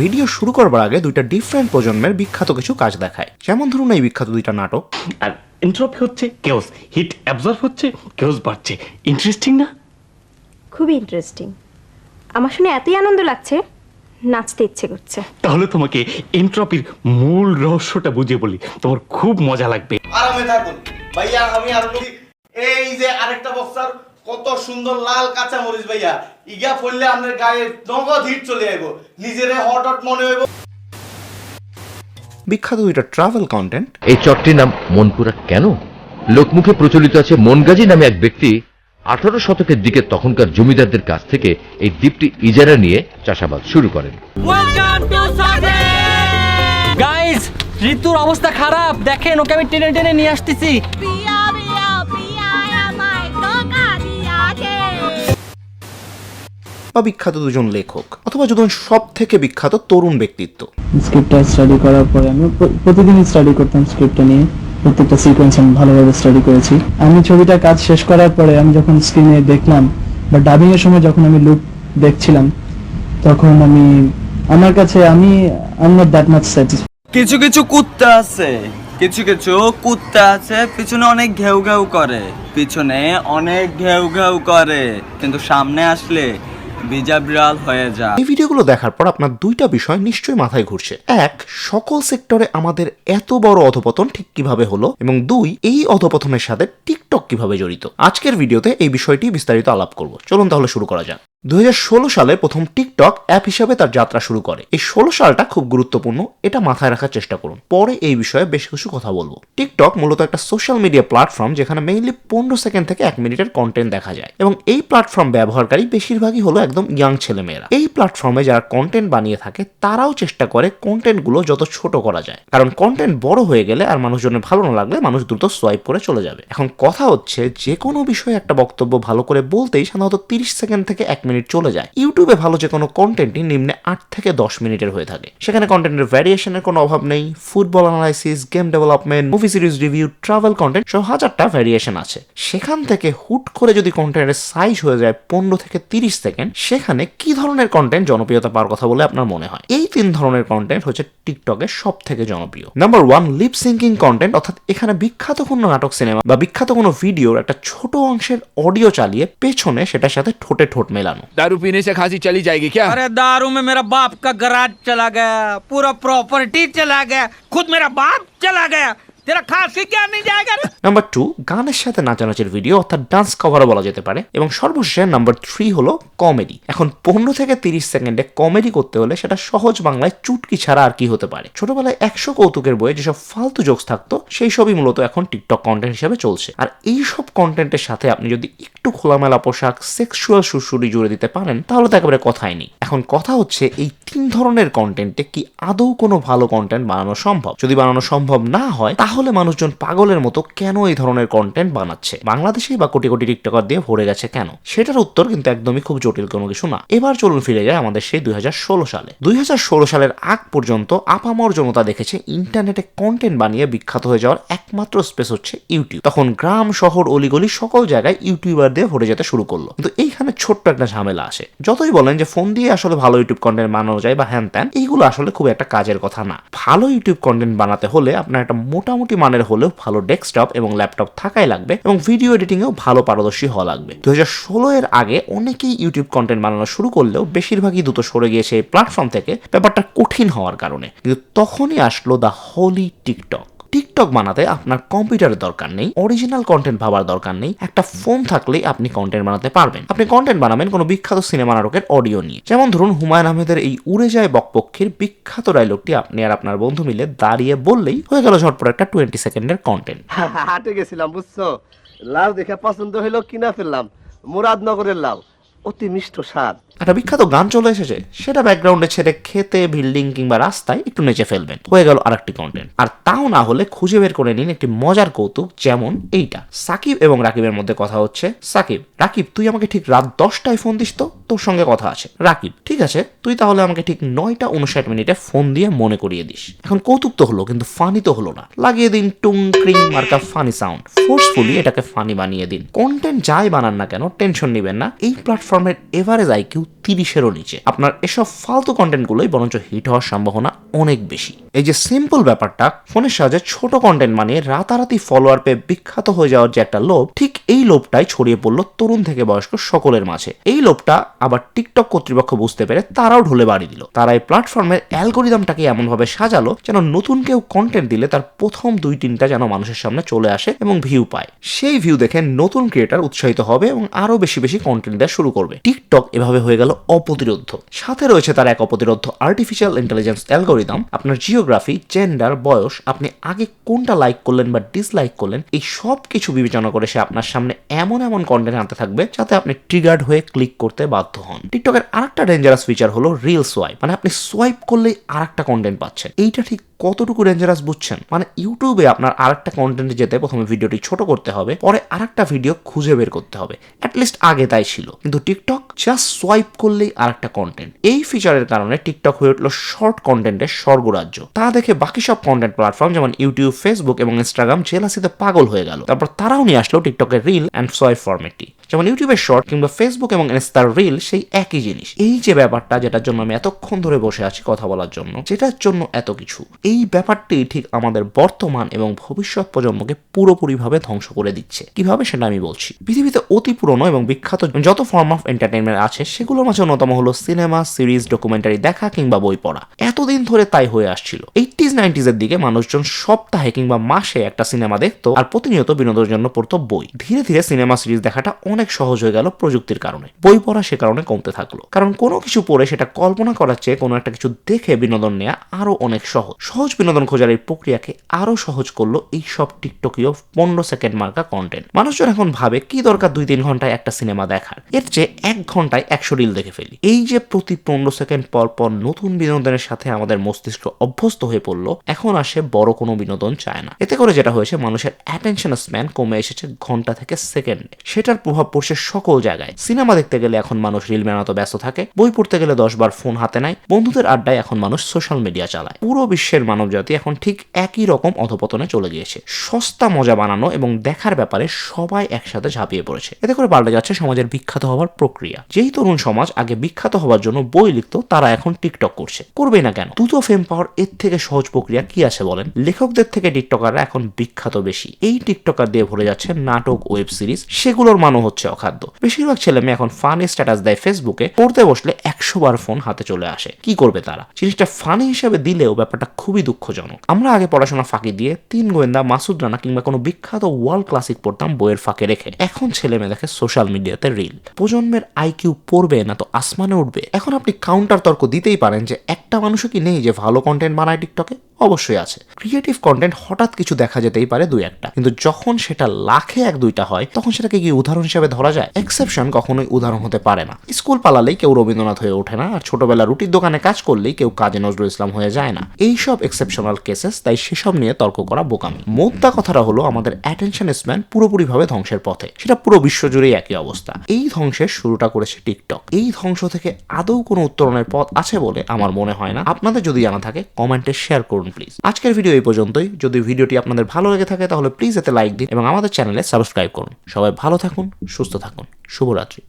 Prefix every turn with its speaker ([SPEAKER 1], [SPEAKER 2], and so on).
[SPEAKER 1] Video শুরু করবার আগে দুইটা ডিফারেন্ট প্রজন্মের বিখ্যাত কিছু কাজ দেখায়। যেমন ধরুন এই বিখ্যাত দুইটা নাটক।
[SPEAKER 2] আর এন্ট্রপি হচ্ছে কেওস হিট অ্যাবজর্ব হচ্ছে কেওস বাড়ছে। ইন্টারেস্টিং না?
[SPEAKER 3] খুবই ইন্টারেস্টিং আমার শুনে এতই আনন্দ লাগছে নাচতে ইচ্ছে করছে।
[SPEAKER 2] তাহলে তোমাকে এন্ট্রপির মূল রহস্যটা বুঝিয়ে বলি। তোমার খুব মজা লাগবে।
[SPEAKER 4] আরামে থাকুন। ভাইয়া আমি আর বলি, এই যে আরেকটা বক্সার কত সুন্দর লাল কাঁচা মরিচ ভাইয়া। ইগা পড়লে আমাদের গায়ে নগদ হিট চলে আইব। নিজেরে হট হট মনে হইব।
[SPEAKER 1] বিখ্যাত এটা ট্রাভেল কন্টেন্ট
[SPEAKER 5] এই চটটির নাম মনপুরা কেন? লোকমুখে প্রচলিত আছে মনগাজী নামে এক ব্যক্তি আঠারো শতকের দিকে তখনকার জমিদারদের কাছ থেকে এই দ্বীপটি ইজারা নিয়ে চাষাবাদ শুরু করেন।
[SPEAKER 6] গাইস ঋতুর অবস্থা খারাপ। দেখেন ওকে আমি টেনে টেনে নিয়ে আসতেছি।
[SPEAKER 1] বা বিখ্যাত দুজন লেখক অথবা দুজন সব থেকে বিখ্যাত তরুণ ব্যক্তিত্ব।
[SPEAKER 7] স্ক্রিপ্টটা স্টাডি করার পরে আমি স্টাডি করতাম স্ক্রিপ্টটা নিয়ে। প্রত্যেকটা সিকোয়েন্স আমি ভালোভাবে স্টাডি করেছি। আমি ছবিটা কাজ শেষ করার পরে আমি যখন স্ক্রিনে দেখলাম বা ডাবিং এর সময় যখন আমি লুক দেখছিলাম তখন আমি আমার কাছে আমি I not that much satisfied
[SPEAKER 8] কিছু কিছু কুত্তা আছে কিছু কিছু কুত্তা আছে পিছনে অনেক ঘেউ ঘেউ করে পিছনে অনেক ঘেউ ঘেউ করে কিন্তু সামনে আসলে বিজা বিড়াল হয়ে যায়
[SPEAKER 1] এই ভিডিওগুলো দেখার পর আপনার দুইটা বিষয় নিশ্চয়ই মাথায় ঘুরছে। এক, সকল সেক্টরে আমাদের এত বড় অধপতন ঠিক কীভাবে হলো? এবং দুই, এই অধপতনের সাথে টিকটক কীভাবে জড়িত? আজকের ভিডিওতে এই বিষয়টি বিস্তারিত আলাপ করব। চলুন তাহলে শুরু করা যাক। দুই হাজার ষোলো সালে প্রথম টিকটক অ্যাপ হিসাবে তার যাত্রা শুরু করে। এই ষোলো সালটা খুব গুরুত্বপূর্ণ, এটা মাথায় রাখার চেষ্টা করুন। পরে এই বিষয়ে বেশ কিছু কথা বলব। টিকটক মূলত একটা সোশ্যাল মিডিয়া প্ল্যাটফর্ম যেখানে মেইনলি পনেরো সেকেন্ড থেকে এক মিনিটের কন্টেন্ট দেখা যায় এবং এই প্ল্যাটফর্ম ব্যবহারকারী বেশিরভাগই হলো একদম ইয়াং ছেলেমেয়েরা। এই প্ল্যাটফর্মে যারা কন্টেন্ট বানিয়ে থাকে, তারাও চেষ্টা করে কন্টেন্টগুলো যত ছোট করা যায়। কারণ কন্টেন্ট বড় হয়ে গেলে আর মানুষজনের ভালো না লাগলে মানুষ দ্রুত সোয়াইপ করে চলে যাবে। এখন কথা হচ্ছে যে কোনো বিষয়ে একটা বক্তব্য ভালো করে বলতেই সাধারণত তিরিশ সেকেন্ড থেকে এক মিনিট চলে যায়। ইউটিউবে ভালো যে কোনো কন্টেন্টই নিম্নে আট থেকে দশ মিনিটের হয়ে থাকে। সেখানে কন্টেন্টের ভ্যারিয়েশনের কোনো অভাব নেই। Football analysis game development movie series review travel content সহ হাজারটা ভ্যারিয়েশন আছে। সেখান থেকে হুট করে যদি কন্টেন্টের সাইজ হয়ে যায় পনেরো থেকে তিরিশ সেকেন্ড সেখানে কি ধরনের কন্টেন্ট জনপ্রিয়তা পাওয়ার কথা বলে আপনার মনে হয়? এই তিন ধরনের কন্টেন্ট হচ্ছে টিকটকের সব থেকে জনপ্রিয়। Number one lip syncing content অর্থাৎ এখানে বিখ্যাত কোনো নাটক সিনেমা বা বিখ্যাত কোনো ভিডিওর একটা ছোট অংশের অডিও চালিয়ে পেছনে সেটার সাথে ঠোঁটে ঠোঁট মেলানো।
[SPEAKER 9] दारू पीने से खांसी चली जाएगी क्या?
[SPEAKER 6] अरे दारू में मेरा बाप का गराज चला गया, पूरा प्रॉपर्टी चला गया, खुद मेरा बाप चला गया। তেরা খাসি কে আনি জায়গা
[SPEAKER 1] নাম্বার 2 গানের সাথে নাচানাচের ভিডিও অর্থাৎ ডান্স কভারও বলা যেতে পারে। এবং সর্বশেষে নাম্বার থ্রি হলো কমেডি এখন পনেরো থেকে তিরিশ সেকেন্ডে কমেডি করতে হলে সেটা সহজ বাংলায় চুটকি ছাড়া আর কি হতে পারে। ছোটবেলায় একশো কৌতুকের বইয়ে যেসব ফালতু জোকস থাকতো, সেই সবই মূলত এখন টিকটক কন্টেন্ট হিসেবে চলছে। আর এই সব কন্টেন্টের সাথে আপনি যদি একটু খোলামেলা পোশাক সেক্সুয়াল সুরসুরি জুড়ে দিতে পারেন, তাহলে তো একেবারে কথাই নেই। এখন কথা হচ্ছে এই তিন ধরনের কন্টেন্টে কি আদৌ কোনো ভালো কন্টেন্ট বানানো সম্ভব? যদি বানানো সম্ভব না হয়, তাহলে মানুষজন পাগলের মতো কেন এই ধরনের কন্টেন্ট বানাচ্ছে? বাংলাদেশে বা কোটি কোটি টিকটকার দিয়ে ভরে গেছে কেন? সেটার উত্তর কিন্তু একদমই খুব জটিল কোনো কিছু না। এবার চলুন ফিরে যায় আমাদের সেই দু হাজার ষোলো সালে। দু হাজার ষোলো সালের আগ পর্যন্ত আপামর জনতা দেখেছে ইন্টারনেটে কন্টেন্ট বানিয়ে বিখ্যাত হয়ে যাওয়ার একমাত্র স্পেস হচ্ছে ইউটিউব তখন গ্রাম, শহর, অলিগলি সকল জায়গায় ইউটিউবার দিয়ে ভরে যেতে শুরু করল। কিন্তু এইখানে ছোট্ট একটা ঝামেলা আসে। যতই বলেন যে ফোন দিয়ে আসলে ভালো ইউটিউব কন্টেন্ট বানানো যায় বা হ্যান ত্যান, এইগুলো আসলে খুব একটা কাজের কথা না। ভালো ইউটিউব কন্টেন্ট বানাতে হলে আপনার একটা মোটামুটি মানের হলেও ভালো ডেস্কটপ এবং ল্যাপটপ থাকাই লাগবে এবং ভিডিও এডিটিংয়েও ভালো পারদর্শী হওয়া লাগবে। দুই হাজার ষোল এর আগে অনেকেই ইউটিউব কন্টেন্ট বানানো শুরু করলেও বেশিরভাগই দ্রুত সরে গিয়েছে এই প্ল্যাটফর্ম থেকে। ব্যাপারটা কঠিন হওয়ার কারণে। কিন্তু তখনই আসলো দ্য হোলি টিকটক টিকটক বানাতে আপনার কম্পিউটারের দরকার নেই অরিজিনাল কন্টেন্ট ভাবার দরকার নেই, একটা ফোন থাকলেই আপনি কন্টেন্ট বানাতে পারবেন। আপনি কন্টেন্ট বানাবেন কোনো বিখ্যাত সিনেমা নাটকের অডিও নিয়ে। যেমন ধরুন হুমায়ুন আহমেদের এই উড়ে যায় বকপক্ষীর বিখ্যাত ডায়লগটি আপনি আর আপনার বন্ধু মিলে দাঁড়িয়ে বললেই হয়ে গেল ঝটপট একটা টোয়েন্টি সেকেন্ডের কন্টেন্ট
[SPEAKER 4] হাটে গেছিলাম, বুঝছ? লাউ দেখে পছন্দ হইল কিনা ফেললাম। মুরাদনগরের লাউ অতি মিষ্ট স্বাদ।
[SPEAKER 1] একটা বিখ্যাত গান চলে এসেছে। সেটা ব্যাকগ্রাউন্ডে ছেড়ে খেতে বিল্ডিং কিংবা রাস্তায় একটু নেচে ফেলবেন। হয়ে গেল আরেকটি কন্টেন্ট আর তাও না হলে খুঁজে বের করে নিন একটি মজার কৌতুক, যেমন এইটা। সাকিব এবং রাকিবের মধ্যে কথা হচ্ছে, সাকিব, রাকিব, তুই আমাকে ঠিক রাত দশটায় ফোন দিস তো? তোর সঙ্গে কথা আছে। রাকিব, ঠিক আছে। তুই তাহলে আমাকে ঠিক নয়টা উনষাট মিনিটে ফোন দিয়ে মনে করিয়ে দিস। এখন কৌতুক তো হলো, কিন্তু ফানি তো হলো না। লাগিয়ে দিন টুং, ক্রিং, মার্কা ফানি সাউন্ড ফোর্সফুলি এটাকে ফানি বানিয়ে দিন। কন্টেন্ট যাই বানান না কেন টেনশন নেবেন না। এই প্ল্যাটফর্মের এভারেজ আইকিউ তিরিশেরও নিচে। আপনার এসব ফালতু কন্টেন্টগুলোই বরঞ্চ হিট হওয়ার সম্ভাবনা অনেক বেশি। এই যে সিম্পল ব্যাপারটা, ফোনের সাহায্যে ছোট কন্টেন্ট বানিয়ে রাতারাতি ফলোয়ার পেয়ে বিখ্যাত হয়ে যাওয়ার যে একটা লোভ, ঠিক এই লোভটাই ছড়িয়ে পড়ল তরুণ থেকে বয়স্ক সকলের মাঝে। এই লোভটা আবার টিকটক কর্তৃপক্ষ বুঝতে পেরে তারাও ঢলে বাড়ি দিল। তারা এই প্ল্যাটফর্মের অ্যালগোরিদমটাকে এমনভাবে সাজালো যেন নতুন কেউ কন্টেন্ট দিলে তার প্রথম দুই তিনটা যেন মানুষের সামনে চলে আসে এবং ভিউ পায়। সেই ভিউ দেখে নতুন ক্রিয়েটার উৎসাহিত হবে এবং আরও বেশি বেশি কন্টেন্ট দেওয়া শুরু করবে। টিকটক এভাবে হয়ে গেল অপ্রতিরোধ সাথে রয়েছে তার এক অপ্রতিরোধ আর্টিফিশিয়াল ইন্টেলিজেন্স অ্যালগোরিদম আপনার জিওগ্রাফি জেন্ডার বয়স, আপনি আগে কোনটা লাইক করলেন বা ডিসলাইক করলেন, এই সব কিছু বিবেচনা করে সে আপনার সামনে এমন এমন কন্টেন্ট আনতে থাকবে যাতে আপনি ট্রিগার্ড হয়ে ক্লিক করতে বাধ্য হন। টিকটকের আরেকটা ডেঞ্জারাস ফিচার হলো রিল সোয়াইপ মানে আপনি সোয়াইপ করলেই আরেকটা কন্টেন্ট পাচ্ছেন। এইটা ঠিক কতটুকু ডেঞ্জারাস বুঝছেন? মানে ইউটিউবে আপনার আরেকটা কন্টেন্টে যেতে প্রথমে ভিডিওটি ছোট করতে হবে, পরে আরেকটা ভিডিও খুঁজে বের করতে হবে। অ্যাটলিস্ট আগে তাই ছিল। কিন্তু টিকটক জাস্ট সোয়াইপ করলেই আরেকটা কন্টেন্ট এই ফিচারের কারণে টিকটক হয়ে উঠল শর্ট কন্টেন্টের স্বর্গরাজ্য। তা দেখে বাকি সব কন্টেন্ট প্ল্যাটফর্ম যেমন ইউটিউব ফেসবুক এবং ইনস্টাগ্রাম জেলাসিতে পাগল হয়ে গেল। তারপর তারাও নিয়ে আসলো টিকটকের রিল অ্যান্ড সোয়াইপ ফরম্যাটটি যেমন ইউটিউবের শর্ট কিংবা ফেসবুক এবং ইনস্টার রিল সেই একই জিনিস। এই যে ব্যাপারটা, যেটার জন্য আমি এতক্ষণ ধরে বসে আছি কথা বলার জন্য, যেটার জন্য এত কিছু, এই ব্যাপারটি ঠিক আমাদের বর্তমান এবং ভবিষ্যৎ প্রজন্মকে পুরোপুরিভাবে ধ্বংস করে দিচ্ছে। কীভাবে সেটা আমি বলছি? পৃথিবীতে অতি পুরনো এবং বিখ্যাত যত ফর্ম অফ এন্টারটেনমেন্ট আছে, সেগুলোর মাঝে অন্যতম হলো সিনেমা সিরিজ ডকুমেন্টারি দেখা কিংবা বই পড়া। এতদিন ধরে তাই হয়ে আসছিল। এইটিজ নাইনটিজ এর দিকে মানুষজন সপ্তাহে কিংবা মাসে একটা সিনেমা দেখতো আর প্রতিনিয়ত বিনোদনের জন্য পড়তো বই। ধীরে ধীরে সিনেমা সিরিজ দেখাটা অনেক সহজ হয়ে গেল প্রযুক্তির কারণে। বই পড়া সে কারণে কমতে থাকল। কারণ কোনো কিছু পড়ে সেটা কল্পনা করার চেয়ে কোনো একটা কিছু দেখে বিনোদন নেওয়া আরও অনেক সহজ। সহজ বিনোদন খোঁজার এই প্রক্রিয়াকে আরও সহজ করল এই সব টিকটকীয় পনেরো সেকেন্ড মার্কা কন্টেন্ট মানুষজন এখন ভাবে, কি দরকার দুই তিন ঘন্টায় একটা সিনেমা দেখার? এর চেয়ে এক ঘন্টায় একশো রিল দেখে ফেলি। এই যে প্রতি পনেরো সেকেন্ড পর পর নতুন বিনোদনের সাথে আমাদের মস্তিষ্ক অভ্যস্ত হয়ে পড়ল, এখন আসে বড় কোনো বিনোদন চায় না। এতে করে যেটা হয়েছে, মানুষের অ্যাটেনশন স্প্যান কমে এসেছে ঘণ্টা থেকে সেকেন্ডে সেটার প্রভাব পড়ছে সকল জায়গায়। সিনেমা দেখতে গেলে এখন মানুষ রিল বানাতে ব্যস্ত থাকে। বই পড়তে গেলে দশ বার ফোন হাতে নেয়। বন্ধুদের আড্ডায় এখন মানুষ সোশ্যাল মিডিয়া চালায়। পুরো বিশ্বের মানবজাতি এখন ঠিক একই রকম অধপতনে চলে গিয়েছে। সস্তা মজা বানানো এবং দেখার ব্যাপারে সবাই একসাথে ঝাঁপিয়ে পড়েছে। এতে করে পাল্টে যাচ্ছে সমাজের বিখ্যাত হওয়ার প্রক্রিয়া। যেই তরুণ সমাজ আগে বিখ্যাত হওয়ার জন্য বই লিখতো, তারা এখন টিকটক করছে। করবেই না কেন? দ্রুত ফেম পাওয়ার এর থেকে সহজ প্রক্রিয়া কি আছে বলেন? লেখকদের থেকে টিকটকাররা এখন বিখ্যাত বেশি। এই টিকটকার দিয়ে ভরে যাচ্ছে নাটক ওয়েব সিরিজ সেগুলোর মানও হচ্ছে অখাদ্য। বেশিরভাগ ছেলে মেয়ে এখন ফানি স্ট্যাটাস দেয় ফেসবুকে পড়তে বসলে একশো বার ফোন হাতে চলে আসে। কি করবে তারা? জিনিসটা ফানি হিসেবে দিলেও ব্যাপারটা খুবই দুঃখজনক। আমরা আগে পড়াশোনা ফাঁকি দিয়ে তিন গোয়েন্দা, মাসুদ রানা কিংবা কোনো বিখ্যাত ওয়ার্ল্ড ক্লাসিক পড়তাম বইয়ের ফাঁকে রেখে। এখন ছেলে মেয়ে দেখে সোশ্যাল মিডিয়াতে রিল প্রজন্মের আইকিউ পড়বে না তো আসমানে উঠবে। এখন আপনি কাউন্টার তর্ক দিতেই পারেন যে একটা মানুষও কি নেই যে ভালো কন্টেন্ট বানায় টিকটকে? অবশ্যই আছে। ক্রিয়েটিভ কন্টেন্ট হঠাৎ কিছু দেখা যেতেই পারে দুই একটা। কিন্তু যখন সেটা লাখে এক দুইটা হয়, তখন সেটাকে কি উদাহরণ হিসেবে ধরা যায়। এক্সেপশন কখনোই উদাহরণ হতে পারে না। স্কুল পালালেই কেউ রবীন্দ্রনাথ হয়ে ওঠে না, আর ছোটবেলা রুটির দোকানে কাজ করলেই কেউ কাজী নজরুল ইসলাম হয়ে যায় না। এইসব এক্সেপশনাল কেসেস তাই সেসব নিয়ে তর্ক করা বোকামি। মোদ্দা কথাটা হলো, আমাদের অ্যাটেনশন স্প্যান পুরোপুরিভাবে ধ্বংসের পথে। সেটা পুরো বিশ্ব জুড়েই একই অবস্থা। এই ধ্বংসের শুরুটা করেছে টিকটক এই ধ্বংস থেকে আদৌ কোনো উত্তরণের পথ আছে বলে আমার মনে হয় না। আপনাদের যদি জানা থাকে, কমেন্টে শেয়ার করুন প্লিজ আজকের ভিডিও এই পর্যন্তই। যদি ভিডিওটি আপনাদের ভালো লেগে থাকে, তাহলে প্লিজ এতে লাইক দিন এবং আমাদের চ্যানেলে সাবস্ক্রাইব করুন। সবাই ভালো থাকুন সুস্থ থাকুন। শুভরাত্রি।